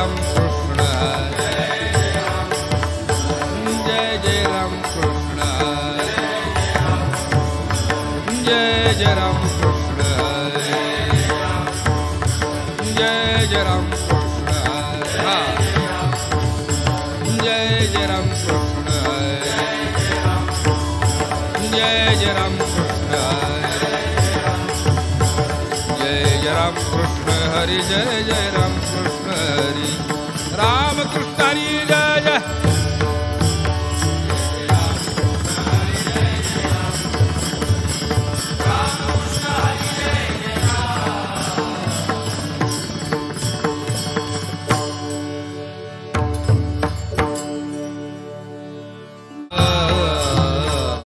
Ram Hare Jai Jai Ram Krishna Ram ਕ੍ਰਿਸ਼ਨ